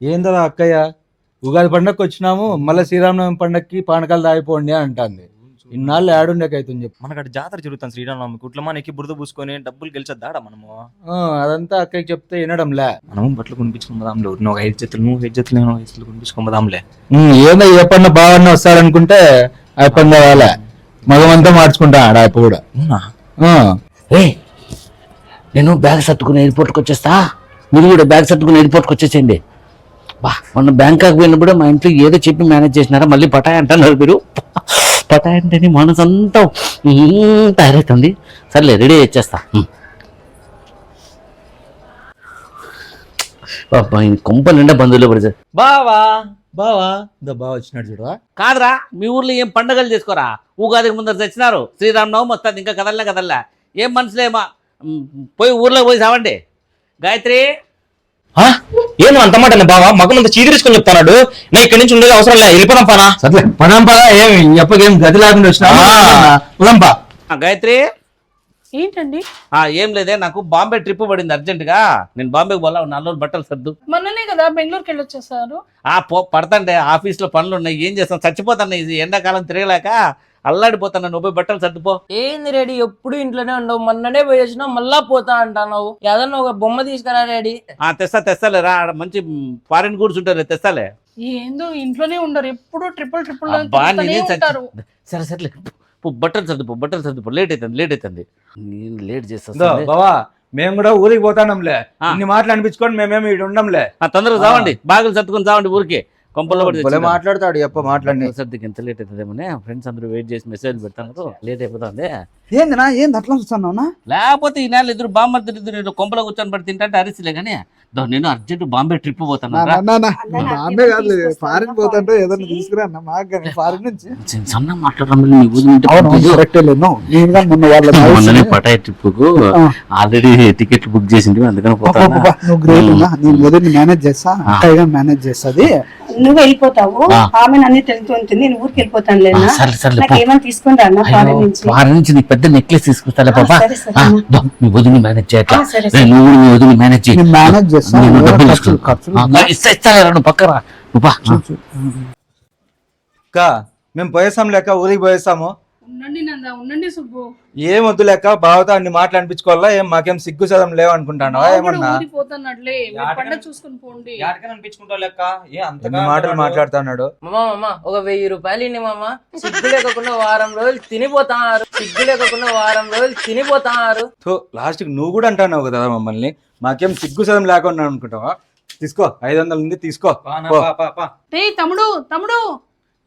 ఏందరా అక్కయ్య? ఉగాది పండగకి వచ్చినాము మళ్ళీ శ్రీరామనవమి పండగకి పానకాలు తాగిపోండి అంటాంది. ఇన్నాళ్ళు ఏడుండకైతుంది చెప్పు. మనకు అటు జాతర జరుగుతుంది శ్రీరామనవమి కుట్ల మనకి బురద పూసుకొని డబ్బులు గెలిచొద్దాడా మనము? అదంతా అక్కయ్యకి చెప్తే వినడంలే. మనం బట్టలు కొనిపించుకుందాంలే నువ్వు ఒక ఐదు జతలు నువ్వు ఐదు జతలు నేను ఐదు జతలు కొనిపించుకుందాంలే ఏందో ఏ పన్న బావన్న వస్తారనుకుంటే ఆ పన్న వాళ్ళే మగమంతా మార్చుకుంటా ఆడ అయిపో కూడా నేను బ్యాగ్ సర్దుకుని ఎయిర్పోర్ట్కి వచ్చేస్తా. మీరు కూడా బ్యాగ్ సర్దుకుని ఎయిర్పోర్ట్కి వచ్చేసేయండి. బా మొన్న బ్యాంకాక్ పోయినప్పుడు మా ఇంట్లో ఏదో చెప్పి మేనేజ్ చేసినారా? మళ్ళీ పటాయ్ అంటున్నారు మీరు. పటాయ్ అంటేనే మనసు అంతా తయారవుతుంది సర్లే రెడీ ఈ కొంప నిండా బంధువులు పడితే బావా? బావా? ఇంత బావ వచ్చినాడు చూడవా. కాదురా మీ ఊర్లో ఏం పండగలు చేసుకోరా? ఉగాదికి ముందర తెచ్చినారు. శ్రీరామనవమి వస్తుంది ఇంకా కదల్లా కదల్లా. ఏం మనసులేమా? పోయి ఊర్లో పోయి సావండి గాయత్రి? ఏంది అంత మాట బావా? మగ ముందు చీదిరించుకొని చెప్తాడు నేను ఇక్కడి నుంచి ఉండేది అవసరం లే. వెళ్ళిపోదాం పానా సర్లే. పదాం పదా ఏమి ఎప్పకేం గది లేకుండా వచ్చినా పా గాయత్రి. ఏంటండి? ఆ, ఏం లేదే నాకు బాంబే ట్రిప్ పడింది అర్జెంటుగా. నేను బాంబేకి పోలా నాలుగు బట్టలు సర్దు. మొన్ననే కదా బెంగళూరుకి వెళ్ళొచ్చేసారు. ఆ పో పడతాండే ఆఫీస్లో పనులు ఉన్నాయి ఏం చేస్తాం? చచ్చిపోతాను ఇది ఎండాకాలం తిరగలేక అల్లాడిపోతాను నువ్వు పోయి బట్టలు సర్దుపో. ఏంది రెడీ? ఎప్పుడు ఇంట్లోనే ఉండవు. మొన్ననే పోయి వచ్చినావు మళ్ళా పోతా అంటున్నావు. ఏదన్నా ఒక బొమ్మ తీసుకురా రెడీ. ఆ తెస్తా తెస్తాలే రా ఆడ మంచి ఫారిన్ గూడ్స్ ఉంటారు తెస్తాలే. ఏందో ఇంట్లోనే ఉండరు. ఎప్పుడు ట్రిపుల్ ట్రిపుల్ అబ్బా, నేనేం చచ్చి- ఉంటారు. సరే సర్లే పో, బట్టలు సర్దుపో బట్టలు సర్దుపో. లేట్ అవుతుంది లేట్ అవుతుంది నేను లేట్ ఇందో, చేస్తా బావా మేము కూడా ఊరికి పోతాంలే ఆ. ఇన్ని మాటలు అనిపించుకొని మేమేమి ఇక్కడ ఉండంలే తొందరగా చావండి. బాగులు సర్దుకొని చావండి ఊరికి. కొంపల్లో భలే? మాట్లాడతాడు ఎప్ప మాట్లాడి. సర్దికి ఎంత లేట్ అవుతుందేమోనే. ఫ్రెండ్స్ అందరూ వెయిట్ చేసి మెసేజ్ పెడతాను లేట్ అయిపోతుంది. ఏందినా ఏంది అట్లా చూస్తున్నావునా లేకపోతే ఈ నెల ఇద్దరు బాంబర్ ఇద్దరు కొంపలో కూర్చొని పడి తింటే అరిసిలే కానీ నేను అర్జెంట్ బాంబే ట్రిప్ పోతాను. బాంబే కాదు ఫారిన్ పోతుంటే ఏదైనా తీసుకురా అన్న మాకు ఫారిన్ నుంచి. సన్న మాట్లాడడం నేను పటాయి ట్రిప్కు. ఆల్రెడీ టికెట్లు బుక్ చేసింది అందుకని పోతాను? నువ్వు గ్రేట్ నేను మొదటి మేనేజ్ చేస్తా మేనేజ్ చేస్తుంది నువ్వు వెళ్ళిపోతావు. ఆమె నన్ను తెలుతుంటుంది నేను ఊరికి వెళ్ళిపోతాను నాకు ఏమైనా తీసుకుని రా అన్న ఫారెన్ నుంచి. వారి నుంచి నీకు పెద్ద నెక్లెస్ అన్న. దో, నీ వదిలి మేనేజ్ చేయట్లా. నువ్వు వదిలి మేనేజ్ చేయి. నేను మేనేజ్ చేస్తా నేను ఎవరో డబ్బులు ఖర్చులు ఇస్తా. ఖర్చులు. ఆ, ఇస్తా ఇస్తాలే రా, నువ్వు పక్కరా. నువ్వు మేము పోయేసాం లేక ఊరికి పోయేసాము. ఉండండి నందా ఉండండి సుబ్బు. ఏం వద్దు లేక బావతో అన్ని మాటలు అనిపించుకోవాలా? ఏం మాకేం సిగ్గు సదం లేవు అనుకుంటాను ఏమన్నా? చూసుకుని పోండి. అనిపించుకుంటావు లెక్క? ఏ ఎన్ని మాటలు మాట్లాడుతున్నాడు? మామ మామ ఒక వెయ్యి రూపాయలు ఇన్ని మామ. సిగ్గు లేకుండా వారం రోజులు తినిపోతారు. సిగ్గు లేకుండా వారం రోజులు తినిపోతారు. లాస్ట్కి నువ్వు కూడా అంటున్నావు కదా మమ్మల్ని. మాకేం సిగ్గు సదం లేకుండా అనుకుంటావా? తీసుకో ఐదు వందలు ఉంది తీసుకో. రే తమ్ముడు తమ్ముడు.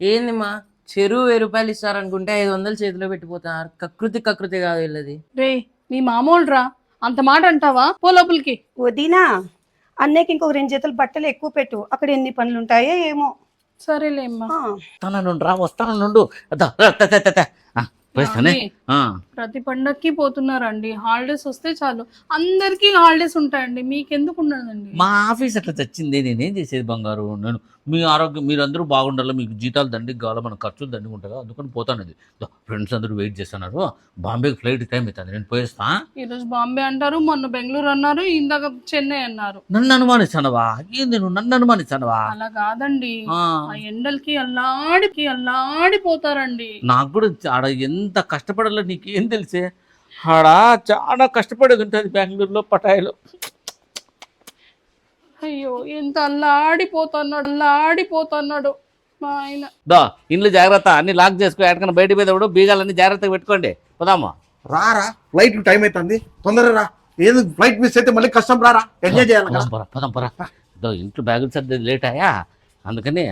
ఏంది మా? చెరువు వెయ్యి రూపాయలు ఇస్తారనుకుంటే ఐదు వందలు చేతిలో పెట్టిపోతారు కకృతి కకృతి కాదు వీళ్ళది. రే మీ మామూలు రా అంత మాట అంటావా? పో లోపలికి. వదినా అన్నయ్యకి ఇంకొక రెండు జతలు బట్టలు ఎక్కువ పెట్టు. అక్కడ ఎన్ని పనులు ఉంటాయో ఏమో. సరేలే అమ్మా ఆ. వస్తాను నుండు రా వస్తాను నుండు. ప్రతి పండక్కి పోతున్నారండి. హాలిడేస్ వస్తే చాలు. అందరికీ హాలిడేస్ ఉంటాయండి. మీకెందుకు ఉండదండి మా ఆఫీస్ అట్లా చచ్చింది నేనేం చేసేది బంగారు? నేను మీ ఆరోగ్యం మీరందరూ బాగుండాలి. మీకు జీతాలు దండికి కావాలి? మన ఖర్చులు దండిగా ఉంటాయి అందుకని పోతాను అది. ఫ్రెండ్స్ అందరూ వెయిట్ చేస్తున్నారు. బాంబేకి ఫ్లైట్ టైం అవుతుంది. నేను పోయేస్తా. ఈ రోజు బాంబే అంటారు మొన్న బెంగళూరు అన్నారు ఇందాక చెన్నై అన్నారు. నన్ను అనుమానిస్తానవా ఏంది నువ్వు? నన్ను అనుమానిస్తానవా అలా కాదండి. ఆ. ఎండలకి అల్లాడికి అల్లాడిపోతారండి. నాకు కూడా ఆడ ఎంత కష్టపడాలో నీకేం తెలిసే? ఆడ చాలా కష్టపడేది ఉంటుంది బెంగళూరులో పటాయిలో. అయ్యో ఎంత అల్లాడిపోతున్నాడు అల్లాడిపోతున్నాడు మా ఆయన. దా ఇంట్లో జాగ్రత్త అన్ని లాక్ చేసుకో ఎక్కడికైనా బయట పోయేటప్పుడు బీగాలన్నీ జాగ్రత్తగా పెట్టుకోండి. పోదామా. రారా ఫ్లైట్ టైం అవుతుంది తొందరగా రా. ఏది ఫ్లైట్ మిస్ అయితే మళ్ళీ కష్టం రారా. ఎంజాయ్ చేయాలి కదా. పదం పరా పదం పరా దో ఇంట్లో బ్యాగులు సర్ది లేట్ అయ్యా. అందుకని